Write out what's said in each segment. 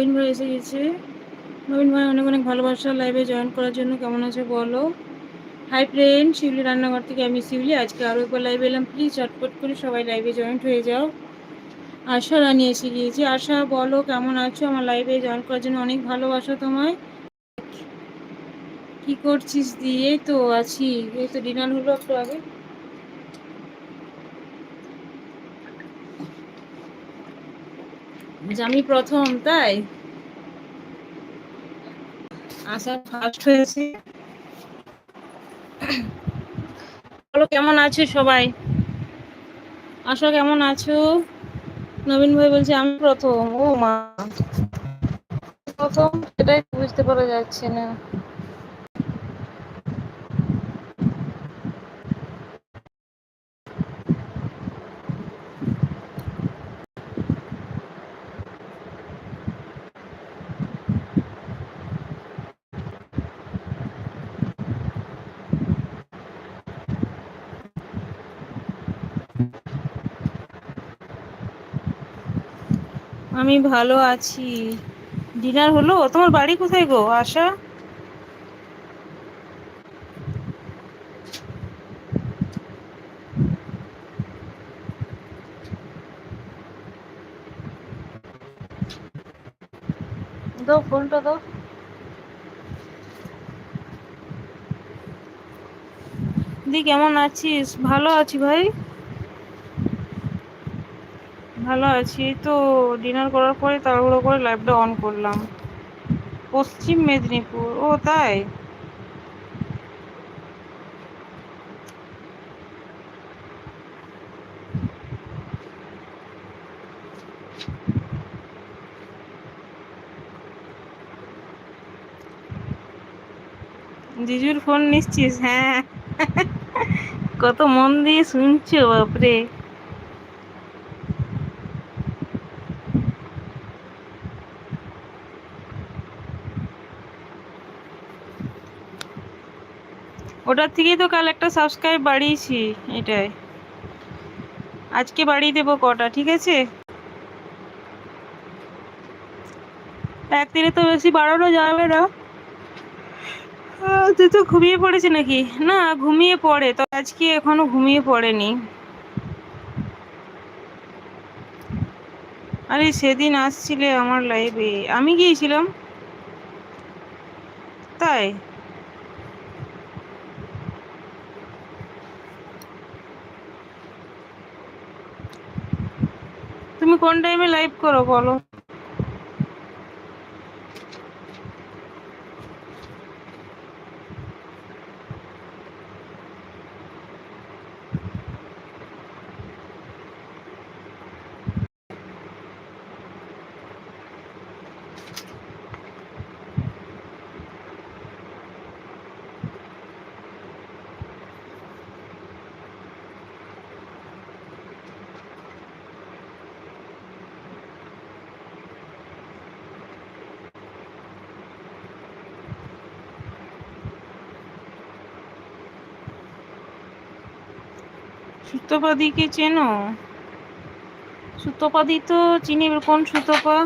নবীন ভাই এসে গেছে। নবীন ভাই অনেক অনেক ভালোবাসা লাইভে জয়েন করার জন্য কেমন আছে বলো? হাই ফ্রেন্ড শিউলি রান্নাঘর থেকে আমি শিউলি। আজকে আরও একবার লাইভে এলাম। প্লিজ চটপট করে সবাই লাইভে জয়েন্ট হয়ে যাও। আশা রানী এসে গিয়েছি। আশা, বলো কেমন আছো? আমার লাইভে জয়েন করার জন্য অনেক ভালোবাসা তোমায়। কি করছিস দিয়ে? তো আছি। এই তো ডিনার হলো একটু আগে। আমি প্রথম, তাই? আশা ফার্স্ট হয়েছে। বলো, কেমন আছো সবাই? আশা, কেমন আছো? নবীন ভাই বলছে, আমি প্রথম। ও মা। প্রথম, সেটাই বুঝতে পারা যাচ্ছে না। আমি ভালো আছি। ডিনার হলো? তোমার বাড়ি কোথায় গো? আশা? দাও ফোনটা দাও। দি কেমন আছিস? ভালো আছি ভাই। ভালো আছি। তো ডিনার করার পরে তাড়াহুড়ো করে লাইভটা অন করলাম। পশ্চিম মেদিনীপুর, ও তাই? জিজুর ফোন নিচ্ছিস হ্যাঁ। কত মন দিয়ে শুনছো, বাপরে। ওটার থেকেই তো কাল একটা সাবস্ক্রাইব বাড়িয়েছি, এটাই। আজকে বাড়িয়ে দেবো কটা, ঠিক আছে? একদিনে তো বেশি বাড়ানো যাবে না। তুই তো ঘুমিয়ে পড়েছে নাকি? না, ঘুমিয়ে পড়ে, তো আজকে এখনও ঘুমিয়ে পড়েনি। আরে, সেদিন আসছিলে আমার লাইভে আমি গিয়েছিলাম? তাই? কোন টাইমে লাইভ করো বলো? সুতোপাদিকে চেনো? সুতোপাদি তো চিনি কোন সুতোপা?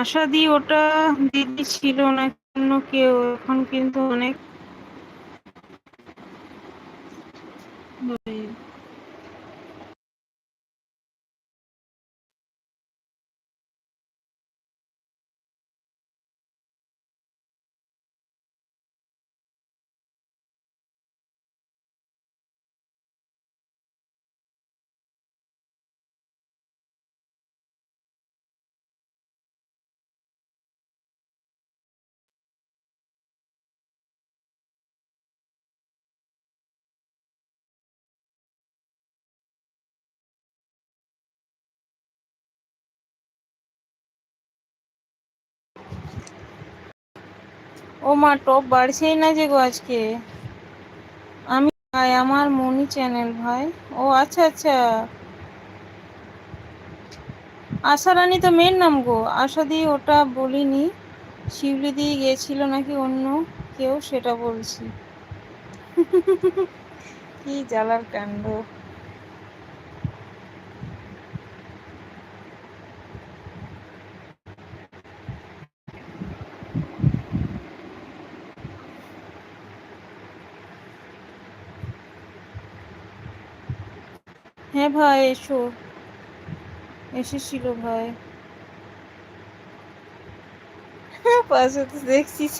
আশা দি ওটা দিদি ছিল না কেউ। এখন কিন্তু অনেক ও মা, টপ বাড়ছেই না যে গো আজকে? আমি ভাই, আমার মনি চ্যানেল ভাই। ও আচ্ছা আচ্ছা। আশা রানী তো মেয়ের নাম গো। আশা দি ওটা বলিনি। শিউলি দিয়ে গিয়েছিল নাকি অন্য কেউ সেটা বলছি। কি জ্বালার কাণ্ড। হ্যাঁ ভাই, এসো। এসেছিল ভাই। পাশে তো দেখছিস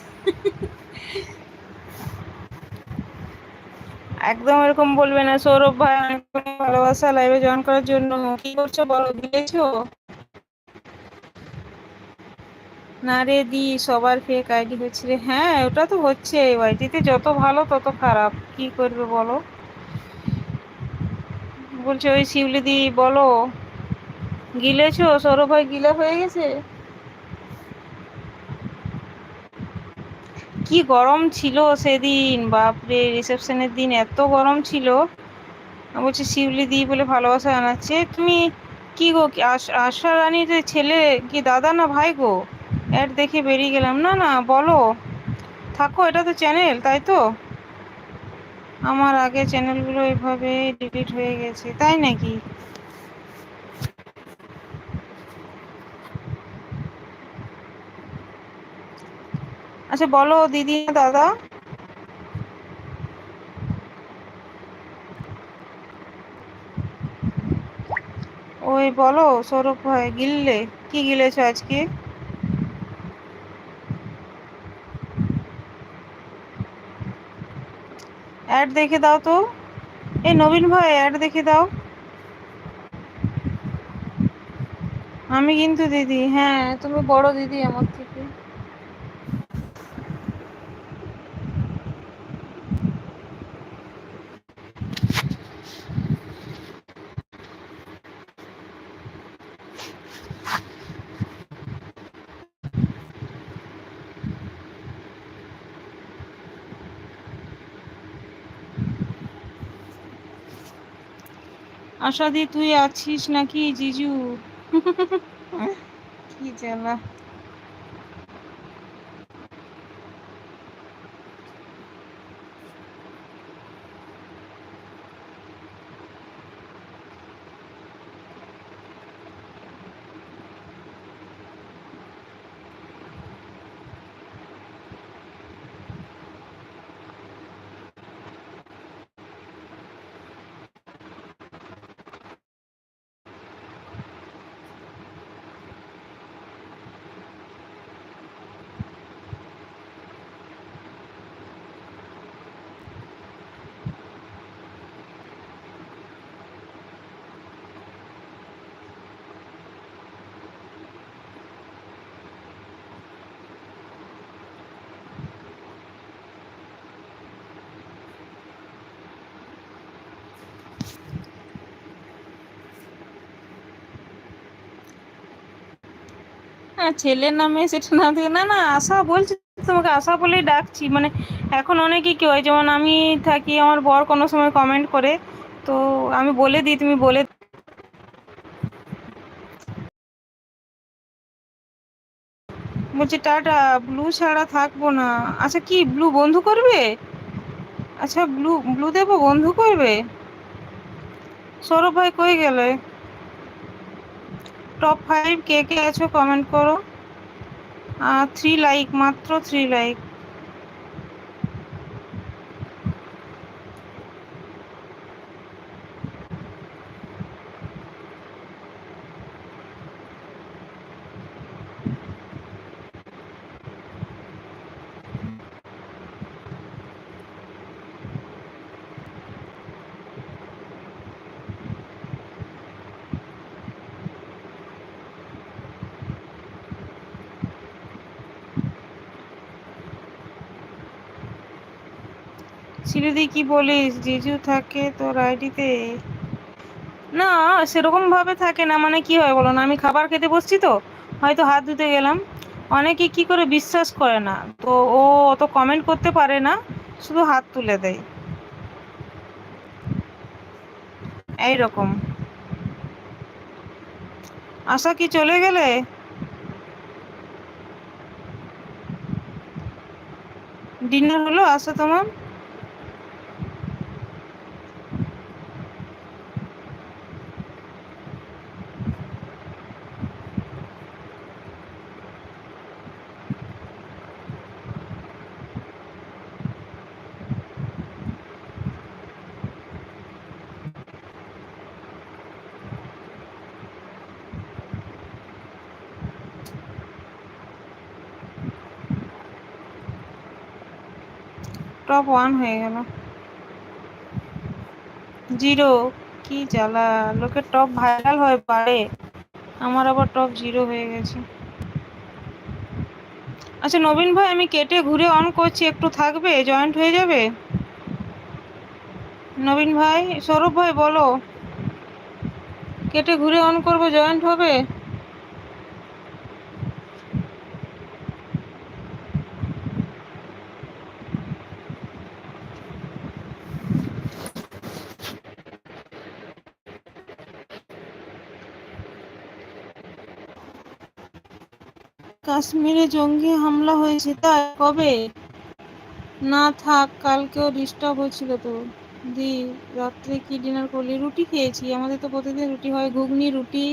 একদম এরকম বলবে না, সৌরভ ভাই, অনেক ভালোবাসা লাইভে জয়েন করার জন্য। কি করছ বলো, দিয়েছ? না রে দি, সবার ফেক আইডি হচ্ছে রে। হ্যাঁ ওটা তো হচ্ছে ওয়াইটিতে যত ভালো, তত খারাপ। কি করবে বলো? বলছে, ওই শিউলি দি, বলো। গিলেছো? সৌরভ ভাই গিলা হয়ে গেছে? কি গরম ছিল সেদিন, বাপরে, রিসেপশনের দিন এত গরম ছিল। বলছে, শিউলি দি বলে ভালোবাসা জানাচ্ছে। তুমি কি গো আশা রানীর ছেলে? কি দাদা না ভাই গো? অ্যাড দেখে বেরিয়ে গেলাম। না না, বলো। থাকো, এটা তো চ্যানেল তাই তো? আমার আগে চ্যানেলগুলো এভাবে ডিলিট হয়ে গেছে, তাই নাকি? আচ্ছা বলো দিদি, দাদা। ওই বলো সৌরভ ভাই, গিললে। কি গিলেছ আজকে? অ্যাড দেখে দাও তো। এই নবীন ভাই অ্যাড দেখে দাও। আমি কিন্তু দিদি হ্যাঁ তুমি বড় দিদি, আমার থেকে আশাদি তুই আছিস নাকি জিজু? কি জ্বালা। হ্যাঁ ছেলের নামে সেটা না থেকে না না, আশা বলছি তোমাকে, আশা বলেই ডাকছি। মানে এখন অনেকেই কেউ হয়, যেমন আমি থাকি, আমার বর কোনো সময় কমেন্ট করে, তো আমি বলে দিই, তুমি বলে বলছি, টাটা ব্লু ছাড়া থাকব না। আচ্ছা কি ব্লু বন্ধু করবে? আচ্ছা ব্লু ব্লু দেবো, বন্ধু করবে? সৌরভ ভাই কই গেলে? টপ ফাইভ কে কে আছো কমেন্ট করো? থ্রি লাইক মাত্র থ্রি লাইক সিলুদি কি বলিস? জিজু থাকে তোর আইডিতে। না সেরকম ভাবে থাকে না। মানে কি হয় বলো না, আমি খাবার খেতে বসছি তো, হয়তো হাত ধুতে গেলাম। অনেকে কি করে বিশ্বাস করে না, তো ও অত কমেন্ট করতে পারে না, শুধু হাত তুলে দেয়। এইরকম। আশা কি চলে গেলে? ডিনার হলো, আশা তোমার? টপ ওয়ান হয়ে গেল। জিরো কি জ্বালা? লোকের টপ ভাইরাল হয় পারে। আমার আবার টপ জিরো হয়ে গেছে। আচ্ছা নবীন ভাই, আমি কেটে ঘুরে অন করছি, একটু থাকবে? জয়েন্ট হয়ে যাবে? নবীন ভাই, সৌরভ ভাই, বলো। কেটে ঘুরে অন করব জয়েন্ট হবে? কাশ্মীরে জঙ্গি হামলা হয়েছে, তাই কবে? না থাক, কালকেও ডিস্টার্ব হচ্ছিল তো। দি, রাত্রে কি ডিনার করলি? রুটি খেয়েছি। আমাদের তো প্রতিদিন রুটি হয়, ঘুগনি, রুটি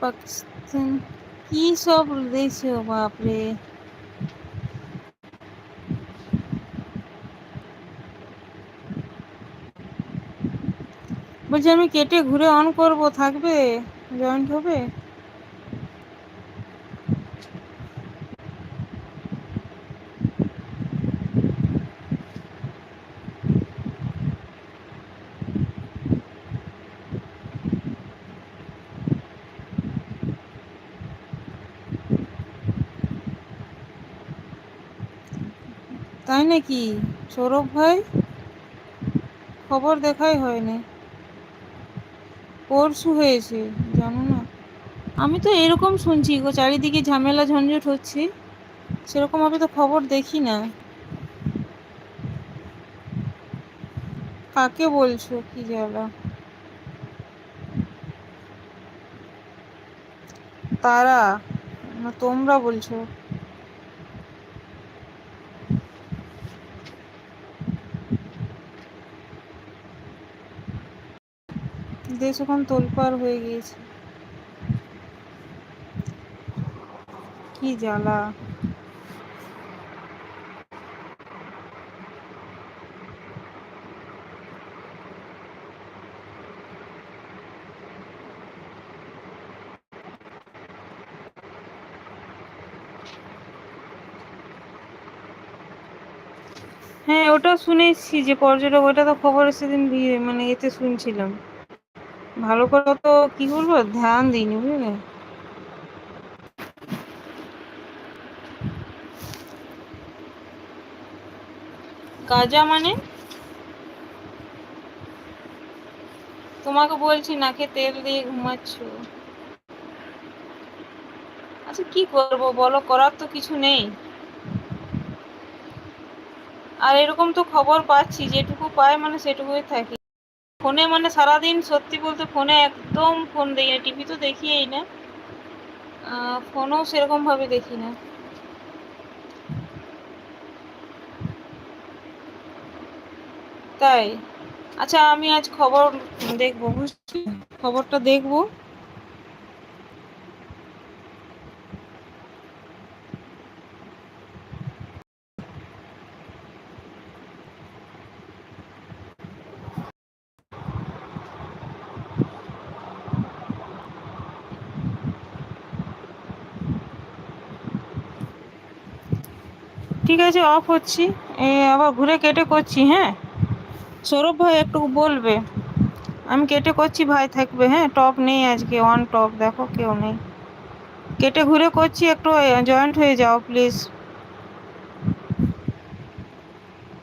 পাকিস্তান। কি সব দিয়েছে বাপরে। বলছি আমি কেটে ঘুরে অন করব থাকবে? জয়েন্ট হবে? তাই নাকি? সৌরভ ভাই? খবর দেখাই হয়নি। পরশু হয়েছে, জানো না? আমি তো এরকম শুনছি গো, চারিদিকে ঝামেলা, ঝঞ্ঝট হচ্ছে। সেরকম আমি তো খবর দেখি না। কাকে বলছো, কি জ্বালা তারা তোমরা বলছো? দেশ এখন তোলপাড় হয়ে গিয়েছে। কি জ্বালা। হ্যাঁ ওটা শুনেছি যে পর্যটক, ওটা তো খবর সেদিন মানে এতে শুনছিলাম। ভালো করে তো কি বলব, ধ্যান দিইনি বুঝলে? গাজা মানে? তোমাকে বলছি নাকে তেল দিয়ে ঘুমাচ্ছ। আচ্ছা কি করব বলো? করার তো কিছু নেই। আর এরকম তো খবর পাচ্ছি, যেটুকু পাই মানে সেটুকুই থাকি। ফোনে মানে সারাদিন সত্যি বলতে ফোনে একদম ফোন দেখি না, টিভি তো দেখিই না। ফোনও সেরকম ভাবে দেখি না। তাই? আচ্ছা আমি আজ খবর দেখব বুঝছি খবরটা দেখব। ঠিক আছে অফ হচ্ছি। আবার ঘুরে কেটে করছি হ্যাঁ? সৌরভ ভাই একটু বলবে। আমি কেটে করছি, ভাই থাকবে হ্যাঁ? টপ নেই আজকে ওয়ান টপ দেখো কেউ নেই। কেটে ঘুরে করছি, একটু জয়েন্ট হয়ে যাও প্লিজ